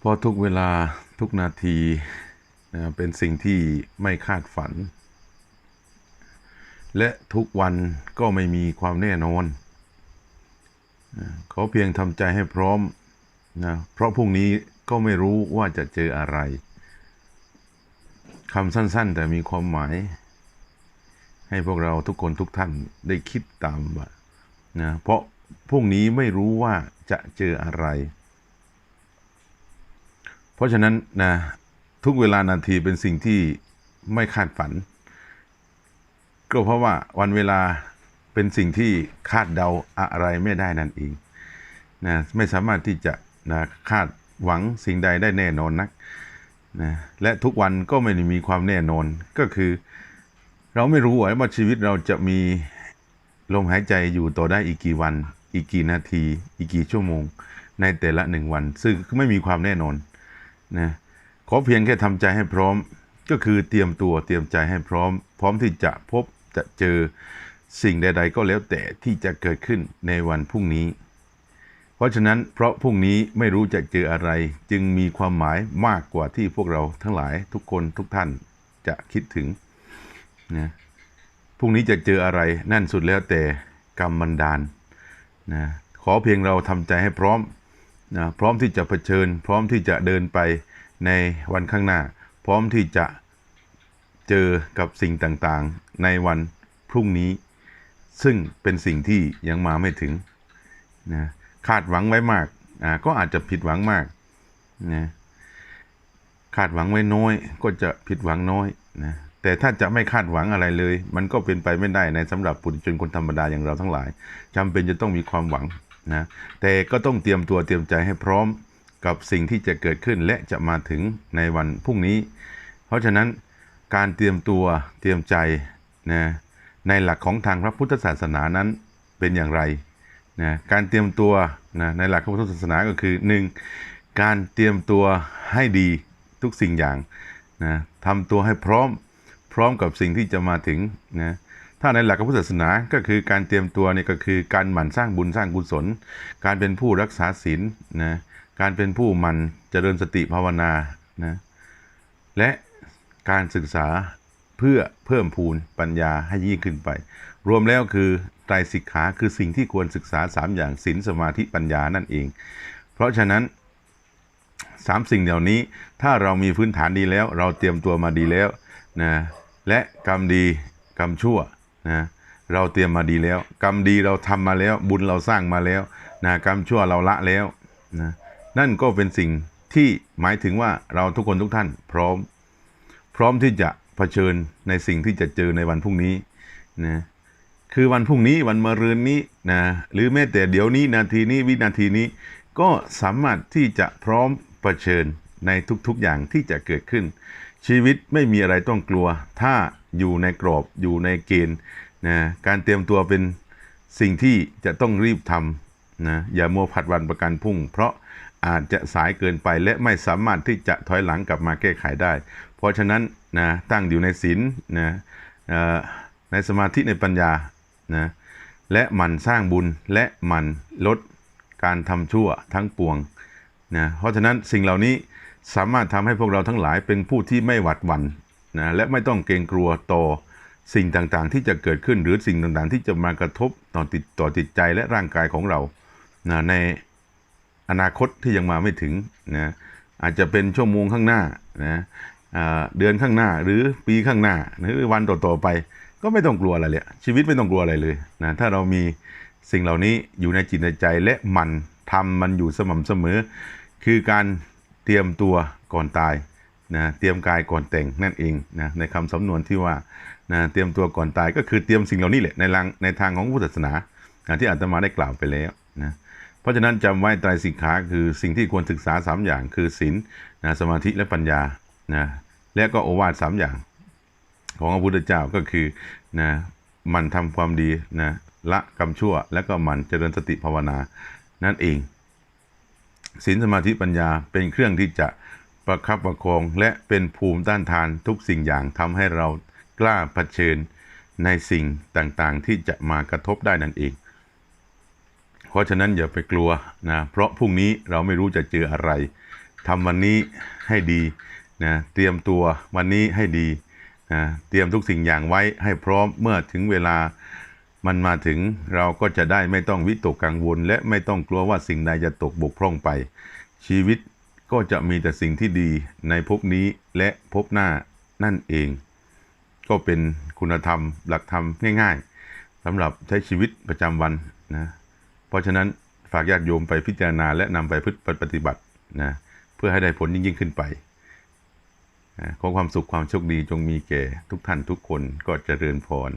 เพราะทุกเวลาทุกนาทีนะเป็นสิ่งที่ไม่คาดฝัน และทุกวันก็ไม่มีความแน่นอนนะขอเพียงทำใจให้พร้อมนะเพราะพรุ่งนี้ก็ไม่รู้ว่าจะเจออะไรคำสั้น ๆ แต่มีความหมาย ให้พวกเราทุกคนทุกท่านได้คิดตามว่านะเพราะพรุ่งนี้ไม่รู้ว่าจะเจออะไร เพราะฉะนั้นนะทุกเวลานาทีเป็นสิ่งที่ไม่คาดฝัน ก็เพราะว่าวันเวลาเป็นสิ่งที่คาดเดาอะไรไม่ได้นั่นเองนะไม่สามารถที่จะนะคาดหวังสิ่งใดได้แน่นอนนักนะและทุกวันก็ไม่ได้มีความแน่นอนก็คือ เราไม่รู้ว่าชีวิตเราจะมีลมหายใจอยู่ต่อได้อีกกี่วัน อีกกี่นาที อีกกี่ชั่วโมง ในแต่ละหนึ่งวัน ซึ่งไม่มีความแน่นอน นะขอเพียงแค่ทำใจให้พร้อมก็คือเตรียมตัวเตรียมใจให้พร้อม พร้อมที่จะพบจะเจอสิ่งใด ๆ ก็แล้วแต่ที่จะเกิดขึ้นในวันพรุ่งนี้ เพราะฉะนั้นเพราะพรุ่งนี้ไม่รู้จะเจออะไร จึงมีความหมายมากกว่าที่พวกเราทั้งหลายทุกคนทุกท่านจะคิดถึงนะพรุ่งนี้จะเจออะไรนั่นสุดแล้วแต่กรรมบันดาลนะขอเพียงเราทำใจให้พร้อม นะพร้อมที่จะเผชิญ พร้อมที่จะเดินไปในวันข้างหน้า พร้อมที่จะเจอกับสิ่งต่างๆ ในวันพรุ่งนี้ ซึ่งเป็นสิ่งที่ยังมาไม่ถึงนะคาดหวังไว้มากอ่าก็อาจจะผิดหวังมากนะคาดหวังไว้น้อยก็จะผิดหวังน้อยนะแต่ถ้าจะไม่คาดหวังอะไรเลย มันก็เป็นไปไม่ได้ในสำหรับปุถุชนคนธรรมดาอย่างเราทั้งหลายจำเป็นจะต้องมีความหวัง นะแต่ก็ต้องเตรียมตัวเตรียมใจให้พร้อมกับสิ่งที่จะเกิดขึ้นและจะมาถึงในวันพรุ่งนี้ เพราะฉะนั้นการเตรียมตัวเตรียมใจนะในหลักของทางพระพุทธศาสนานั้นเป็นอย่างไรนะการเตรียมตัวนะในหลักของพระพุทธศาสนาก็คือ 1. การเตรียมตัวให้ดีทุกสิ่งอย่างนะทำตัวให้พร้อมพร้อมกับสิ่งที่จะมาถึงนะ ถ้าในหลักพุทธศาสนาก็คือการเตรียมตัวนี่ก็คือการหมั่นสร้างบุญสร้างกุศล การเป็นผู้รักษาศีลนะการเป็นผู้หมั่นเจริญสติภาวนานะและการศึกษาเพื่อเพิ่มพูนปัญญาให้ยิ่งขึ้นไป รวมแล้วคือไตรสิกขาคือสิ่งที่ควรศึกษา 3 อย่างศีลสมาธิปัญญานั่นเอง เพราะฉะนั้นสามสิ่งเหล่านี้ถ้าเรามีพื้นฐานดีแล้ว เราเตรียมตัวมาดีแล้วนะและกรรมดีกรรมชั่ว นะเราเตรียมมาดีแล้ว กรรมดีเราทำมาแล้ว บุญเราสร้างมาแล้วนะกรรมชั่วเราละแล้วนะนั่นก็เป็นสิ่งที่หมายถึงว่าเราทุกคนทุกท่านพร้อม พร้อมที่จะเผชิญในสิ่งที่จะเจอในวันพรุ่งนี้นะคือวันพรุ่งนี้วันมะรืนนี้นะหรือแม้แต่เดี๋ยวนี้นาทีนี้วินาทีนี้ ก็สามารถที่จะพร้อมเผชิญในทุกๆอย่างที่จะเกิดขึ้น ชีวิตไม่มีอะไรต้องกลัว ถ้า อยู่ในกรอบอยู่ในเกณฑ์นะการเตรียมตัวเป็นสิ่งที่จะต้องรีบทำนะอย่ามัวผัดวันประกันพรุ่ง เพราะอาจจะสายเกินไปและไม่สามารถที่จะถอยหลังกลับมาแก้ไขได้ เพราะฉะนั้นนะตั้งอยู่ในศีลนะในสมาธิในปัญญานะและหมั่นสร้างบุญและหมั่นลดการทำชั่วทั้งปวงนะเพราะฉะนั้นสิ่งเหล่านี้สามารถทำให้พวกเราทั้งหลายเป็นผู้ที่ไม่หวัดหวั่นะและไม่ต้องเกรงกลัวต่อสิ่งต่างๆ ที่จะเกิดขึ้นหรือสิ่งต่างๆ ที่จะมากระทบต่อติดต่อจิตใจและร่างกายของเรานะในอนาคตที่ยังมาไม่ถึงนะอาจจะเป็นชั่วโมงข้างหน้านะเดือนข้างหน้าหรือปีข้างหน้าหรือวันต่อๆไป ก็ไม่ต้องกลัวอะไรเลยชีวิตไม่ต้องกลัวอะไรเลยนะถ้าเรามีสิ่งเหล่านี้อยู่ในจิตในใจและมันทำมันอยู่สม่ำเสมอ คือการเตรียมตัวก่อนตาย นะเตรียมกายก่อนแต่งนั่นเองนะในคำสำนวนที่ว่านะเตรียมตัวก่อนตายก็คือเตรียมสิ่งเหล่านี้แหละในทางในทางของพุทธศาสนานะที่อาตมาได้กล่าวไปแล้วนะเพราะฉะนั้นจำไว้ไตรสิกขาคือสิ่งที่ควรศึกษา 3 อย่างคือศีลนะสมาธิและปัญญานะและก็โอวาทสามอย่าง ของพระพุทธเจ้าก็คือนะมันทำความดีนะละกรรมชั่ว และก็มันเจริญสติภาวนานั่นเองศีลสมาธิปัญญาเป็นเครื่องที่จะ ประคับประคองและเป็นภูมิต้านทานทุกสิ่งอย่างทำให้เรากล้าเผชิญในสิ่งต่างๆ ที่จะมากระทบได้นั่นเอง เพราะฉะนั้นอย่าไปกลัวนะ เพราะพรุ่งนี้เราไม่รู้จะเจออะไรทำวันนี้ให้ดีนะเตรียมตัววันนี้ให้ดีนะเตรียมทุกสิ่งอย่างไว้ให้พร้อมเมื่อถึงเวลามันมาถึงเราก็จะได้ไม่ต้องวิตกกังวล และไม่ต้องกลัวว่าสิ่งใดจะตกบกพร่องไป ชีวิต ก็จะมีแต่สิ่งที่ดีในภพนี้และภพหน้านั่นเอง ก็เป็นคุณธรรมหลักธรรมง่ายๆสำหรับใช้ชีวิตประจำวันนะเพราะฉะนั้นฝากญาติโยมไปพิจารณาและนำไปพฤติปฏิบัตินะเพื่อให้ได้ผลยิ่งขึ้นไปนะขอความสุขความโชคดีจงมีแก่ทุกท่านทุกคนก็จเจริญพร